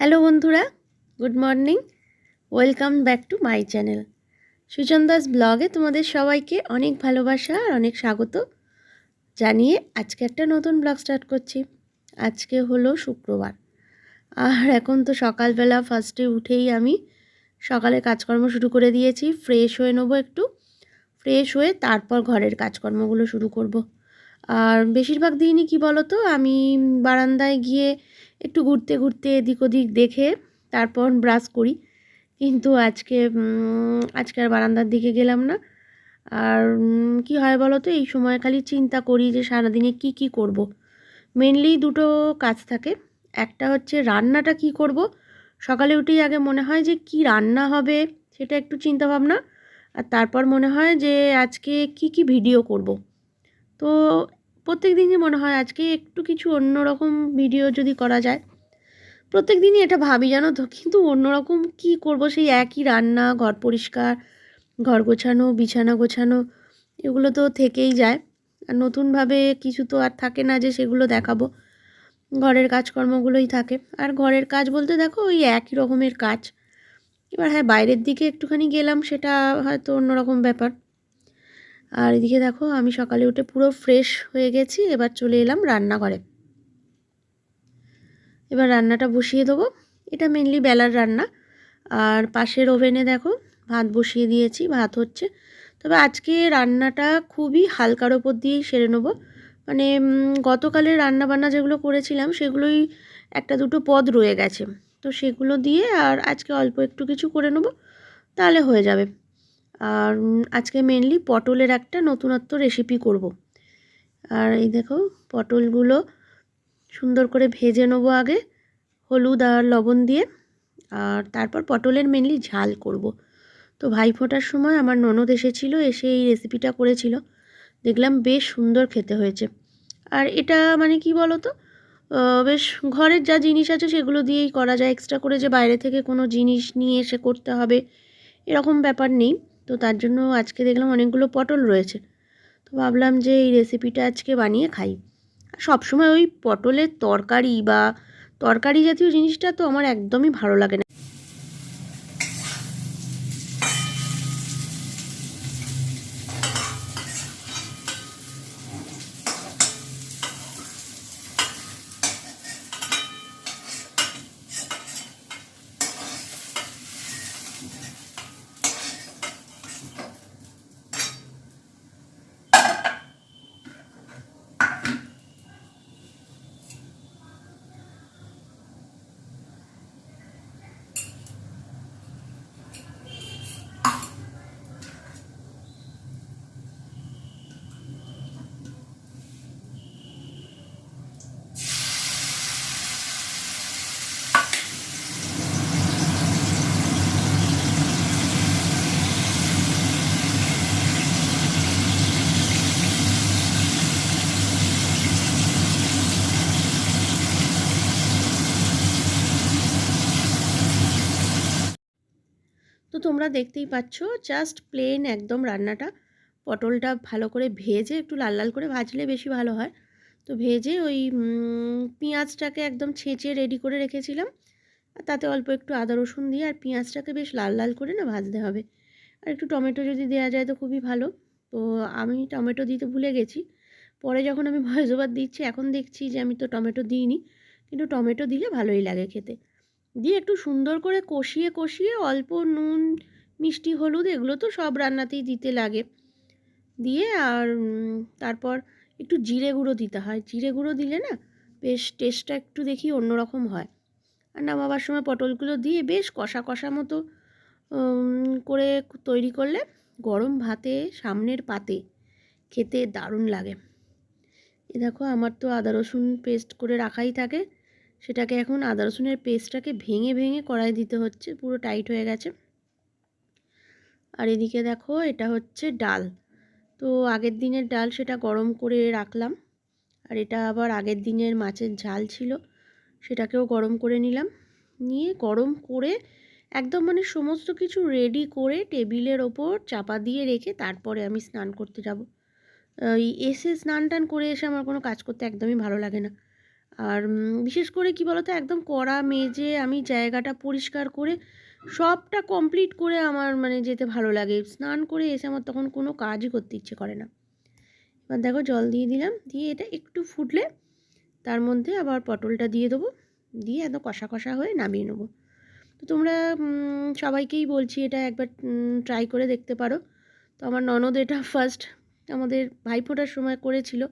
Hello বন্ধুরা, good morning. Welcome back to my channel. Sujan Das ব্লগে তোমাদের সবাইকে অনেক ভালোবাসা আর অনেক স্বাগত জানিয়ে আজকে একটা নতুন ব্লগ স্টার্ট করছি। আজকে হলো শুক্রবার। আর এখন তো সকালবেলা ফার্স্টে উঠেই আমি সকালে কাজকর্ম শুরু করে দিয়েছি। ফ্রেশ হয়ে নেব একটু। ফ্রেশ হয়ে তারপর ঘরের কাজকর্মগুলো শুরু করব। আর বেশিরভাগ দিনই কি বলো তো আমি বারান্দায় গিয়ে একটু ঘুরতে ঘুরতে এদিক ওদিক দেখে তারপর ব্রাশ করি। কিন্তু আজকে আজকে আর বারান্দার দিকে গেলাম না। আর কি হয় বলো তো এই সময় খালি চিন্তা করি যে সারাদিনে কি কি করব। মেনলি দুটো কাজ থাকে। একটা হচ্ছে রান্নাটা কি করব? সকালে উঠেই আগে মনে হয় যে কি রান্না হবে সেটা একটু চিন্তা ভাবনা আর তারপর মনে হয় যে আজকে কি কি ভিডিও করব। তো প্রত্যেক দিনই মনে হয় আজকে একটু কিছু অন্যরকম ভিডিও যদি করা যায়। প্রত্যেক দিনই এটা ভাবি জানো তো, কিন্তু অন্যরকম কি করব? সেই একই রান্না, ঘর পরিষ্কার, ঘর গোছানো, বিছানা গোছানো, এগুলো তো থেকেই যায়। আর নতুনভাবে কিছু তো আর থাকে না যে সেগুলো দেখাবো। ঘরের কাজকর্মগুলোই থাকে। আর ঘরের কাজ বলতে দেখো, ওই একই রকমের কাজ। এবার হ্যাঁ বাইরের দিকে একটুখানি গেলাম, সেটা হয়তো অন্যরকম ব্যাপার। আর এদিকে দেখো, আমি সকালে উঠে পুরো ফ্রেশ হয়ে গেছি, এবার চলে এলাম রান্নাঘরে। এবার রান্নাটা বসিয়ে দেবো। এটা মেনলি বেলার রান্না। আর পাশের ওভেনে দেখো, ভাত বসিয়ে দিয়েছি, ভাত হচ্ছে। তবে আজকে রান্নাটা খুবই হালকার ওপর দিয়েই সেরে নেব। মানে গতকালের রান্না বান্না যেগুলো করেছিলাম, সেগুলোই একটা দুটো পদ রয়ে গেছে। তো সেগুলো দিয়ে আর আজকে অল্প একটু কিছু করে নেব, তাহলে হয়ে যাবে। আর আজকে মেনলি পটলের একটা নতুনত্ব রেসিপি করব। আর এই দেখো, পটলগুলো সুন্দর করে ভেজে নেব আগে, হলুদ আর লবণ দিয়ে। আর তারপর পটলের মেনলি ঝাল করব। তো ভাই ফোটার সময় আমার ননদ এসেছিল, এসে এই রেসিপিটা করেছিল। দেখলাম বেশ সুন্দর খেতে হয়েছে। আর এটা মানে কি বলো তো বেশ ঘরের যা জিনিস আছে সেগুলো দিয়েই করা যায়। এক্সট্রা করে যে বাইরে থেকে কোনো জিনিস নিয়ে এসে করতে হবে, এরকম ব্যাপার নেই। তো তার জন্য আজকে দেখলাম অনেকগুলো পটল রয়েছে। তো ভাবলাম যে এই রেসিপিটা আজকে বানিয়ে খাই। সবসময় ওই পটলের তরকারি বা তরকারি জাতীয় জিনিসটা তো আমার একদমই ভালো লাগে না। তোমরা দেখতেই পাচ্ছ জাস্ট প্লেন একদম রান্নাটা। পটলটা ভালো করে ভেজে একটু লাল লাল করে ভাজলে বেশি ভালো হয়। তো ভেজে ওই পেঁয়াজটাকে একদম ছেঁচে রেডি করে রেখেছিলাম। আর তাতে অল্প একটু আদা রসুন দিয়ে আর পেঁয়াজটাকে বেশ লাল লাল করে না ভাজতে হবে। আর একটু টমেটো যদি দেওয়া যায় তো খুবই ভালো। তো আমি টমেটো দিতে ভুলে গেছি। পরে যখন আমি ওভার দিচ্ছি, এখন দেখছি যে আমি তো টমেটো দিইনি। কিন্তু টমেটো দিলে ভালোই লাগে খেতে। দিয়ে একটু সুন্দর করে কষিয়ে কষিয়ে অল্প নুন, মিষ্টি, হলুদ এগুলো তো সব রান্নাতেই দিতে লাগে। দিয়ে আর তারপর একটু জিরে গুঁড়ো দিতে হয়। জিরে গুঁড়ো দিলে না বেশ টেস্টটা একটু দেখি অন্যরকম হয়। আর নামাবার সময় পটলগুলো দিয়ে বেশ কষা কষা মতো করে তৈরি করলে গরম ভাতে, সামনের পাতে খেতে দারুণ লাগে। এ দেখো আমার তো আদা, রসুন পেস্ট করে রাখাই থাকে। সেটাকে এখন আদা রসুনের পেস্টটাকে ভেঙে ভেঙে কড়াই দিতে হচ্ছে, পুরো টাইট হয়ে গেছে। আর এদিকে দেখো, এটা হচ্ছে ডাল। তো আগের দিনের ডাল সেটা গরম করে রাখলাম, আর এটা আবার আগের দিনের মাছের ঝাল ছিল, সেটাকেও গরম করে নিলাম। নিয়ে গরম করে একদম মানে সমস্ত কিছু রেডি করে টেবিলের ওপর চাপা দিয়ে রেখে তারপরে আমি স্নান করতে যাব। এসে স্নান টান করে এসে আমার কোনো কাজ করতে একদমই ভালো লাগে না। আর বিশেষ করে কি বলতো, একদম কড়া মেজে আমি জায়গাটা পরিষ্কার করে সবটা কমপ্লিট করে আমার মানে যেতে ভালো লাগে। স্নান করে এসে আমার তখন কোনো কাজই করতে ইচ্ছে করে না। এবার দেখো জল দিয়ে দিলাম, দিয়ে এটা একটু ফুটলে তার মধ্যে আবার পটলটা দিয়ে দেবো, দিয়ে একদম কষা কষা হয়ে নামিয়ে নেব। তো তোমরা সবাইকেই বলছি এটা একবার ট্রাই করে দেখতে পারো। তো আমার ননদ এটা ফার্স্ট আমাদের ভাইফোঁটার সময় করেছিল।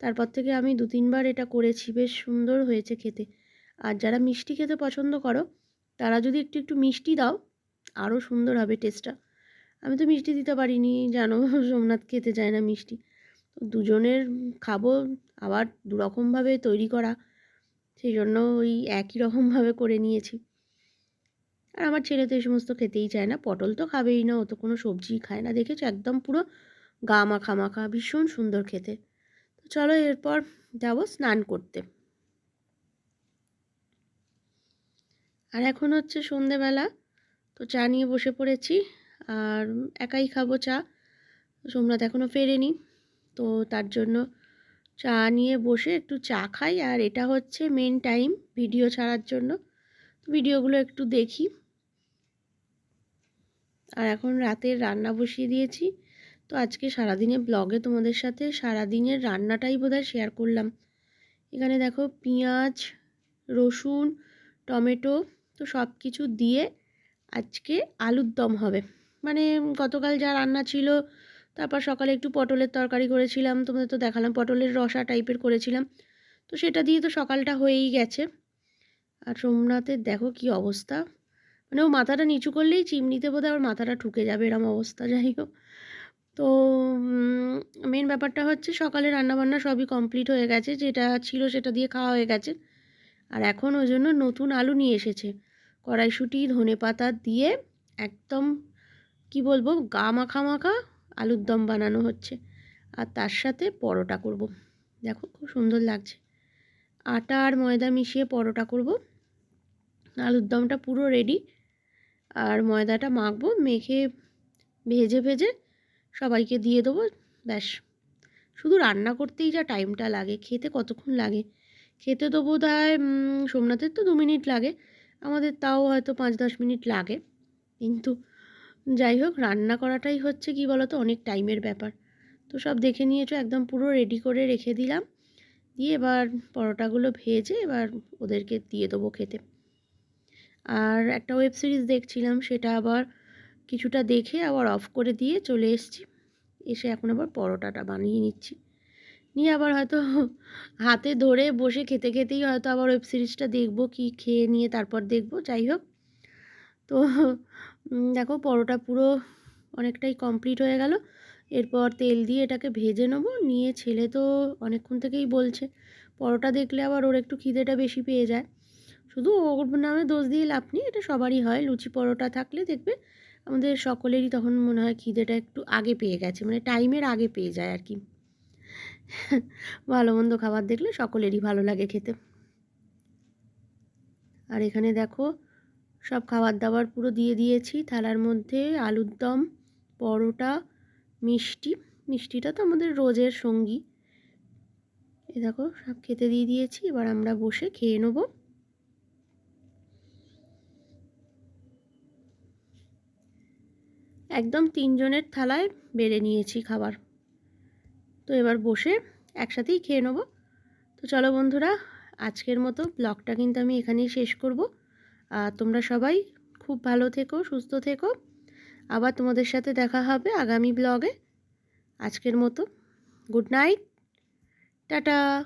তারপর থেকে আমি দু তিনবার এটা করেছি, বেশ সুন্দর হয়েছে খেতে। আর যারা মিষ্টি খেতে পছন্দ করো, তারা যদি একটু একটু মিষ্টি দাও আরও সুন্দর হবে টেস্টটা আমি তো মিষ্টি দিতে পারিনি, জানো, সোমনাথ খেতে চায় না মিষ্টি। তো দুজনের খাব, আবার দুরকমভাবে তৈরি করা সেই জন্য ওই একই রকমভাবে করে নিয়েছি। আর আমার ছেলে তো এই সমস্ত খেতেই চায় না, পটল তো খাবেই না, ও তো কোনো সবজিই খায় না, দেখেছ? একদম পুরো গা মাখা মাখা ভীষণ সুন্দর খেতে। চলো এরপর যাব স্নান করতে। আর এখন হচ্ছে সন্ধেবেলা, তো চা নিয়ে বসে পড়েছি, আর একাই খাব চা। সোমনাথ এখনও ফেরেনি, তো তার জন্য চা নিয়ে বসে একটু চা খাই। আর এটা হচ্ছে মেন টাইম ভিডিও ছাড়ার জন্য। ভিডিওগুলো একটু দেখি। আর এখন রাতের রান্না বসিয়ে দিয়েছি। তো আজকে সারাদিনে ব্লগে তোমাদের সাথে সারাদিনের রান্নাটাই বোধহয় শেয়ার করলাম। এখানে দেখো পেঁয়াজ, রসুন, টমেটো, তো সব কিছু দিয়ে আজকে আলুর দম হবে। মানে গতকাল যা রান্না ছিল, তারপর সকালে একটু পটলের তরকারি করেছিলাম, তোমাদের তো দেখালাম পটলের রসা টাইপের করেছিলাম। তো সেটা দিয়ে তো সকালটা হয়েই গেছে। আর সোমনাথের দেখো কি অবস্থা। মানে ও মাথাটা নিচু করলেই চিমনিতে বোধহয় ওর মাথাটা ঠুকে যাবে এরম অবস্থা, যাই হোক। তো মেন ব্যাপারটা হচ্ছে সকালে রান্নাবান্না সবই কমপ্লিট হয়ে গেছে। যেটা ছিল সেটা দিয়ে খাওয়া হয়ে গেছে। আর এখন ওই জন্য নতুন আলু নিয়ে এসেছে। কড়াইশুঁটি, ধনে পাতা দিয়ে একদম, কি বলব, গা মাখা মাখা আলুর দম বানানো হচ্ছে। আর তার সাথে পরোটা করব। দেখো খুব সুন্দর লাগছে। আটা আর ময়দা মিশিয়ে পরোটা করব। আলুর দমটা পুরো রেডি আর ময়দাটা মাখবো, মেখে ভেজে ভেজে সবাইকে দিয়ে দেবো, ব্যাস। শুধু রান্না করতেই যা টাইমটা লাগে, খেতে কতক্ষণ লাগে? খেতে বোধ হয় সোমনাথের তো দু মিনিট লাগে, আমাদের তাও হয়তো পাঁচ দশ মিনিট লাগে। কিন্তু যাই হোক, রান্না করাটাই হচ্ছে কি বলতো, অনেক টাইমের ব্যাপার। তো সব দেখে নিয়েছো, একদম পুরো রেডি করে রেখে দিলাম। দিয়ে এবার পরোটাগুলো ভেজে এবার ওদেরকে দিয়ে দেবো খেতে। আর একটা ওয়েব সিরিজ দেখছিলাম, সেটা আবার কিছুটা দেখে আবার অফ করে দিয়ে চলে এসেছি। এসে এখন আবার পরোটাটা বানিয়ে নিচ্ছি। নিয়ে আবার হয়তো হাতে ধরে বসে খেতে খেতেই হয়তো আবার ওয়েব সিরিজটা দেখব, কি খেয়ে নিয়ে তারপর দেখব, যাই হোক। তো দেখো পরোটা পুরো অনেকটাই কমপ্লিট হয়ে গেল। এরপর তেল দিয়ে এটাকে ভেজে নেব। নিয়ে ছেলে তো অনেকক্ষণ থেকেই বলছে, পরোটা দেখলে আবার ওর একটু খিদেটা বেশি পেয়ে যায়। শুধু ওর নামে দোষ দিয়ে লাভ নেই, এটা সবারই হয়। লুচি পরোটা থাকলে দেখবে আমাদের সকলেরই তখন মনে হয় খিদেটা একটু আগে পেয়ে গেছে মানে টাইমের আগে পেয়ে যায় আর কি। ভালো মন্দ খাবার দেখলে সকলেরই ভালো লাগে খেতে। আর এখানে দেখো, সব খাবার দাবার পুরো দিয়ে দিয়েছি। থালার মধ্যে আলুর দম, পরোটা, মিষ্টি। মিষ্টিটা তো আমাদের রোজের সঙ্গী। এ দেখো, সব খেতে দিয়ে দিয়েছি। এবার আমরা বসে খেয়ে নেব। একদম তিনজনের থালায় বেড়ে নিয়েছি খাবার। তো এবার বসে একসাথেই খেয়ে নেব। তো চলো বন্ধুরা, আজকের মতো ব্লগটা কিন্তু আমি এখানেই শেষ করব। আর তোমরা সবাই খুব ভালো থেকো, সুস্থ থেকো। আবার তোমাদের সাথে দেখা হবে আগামী ব্লগে। আজকের মতো, গুড নাইট, টাটা।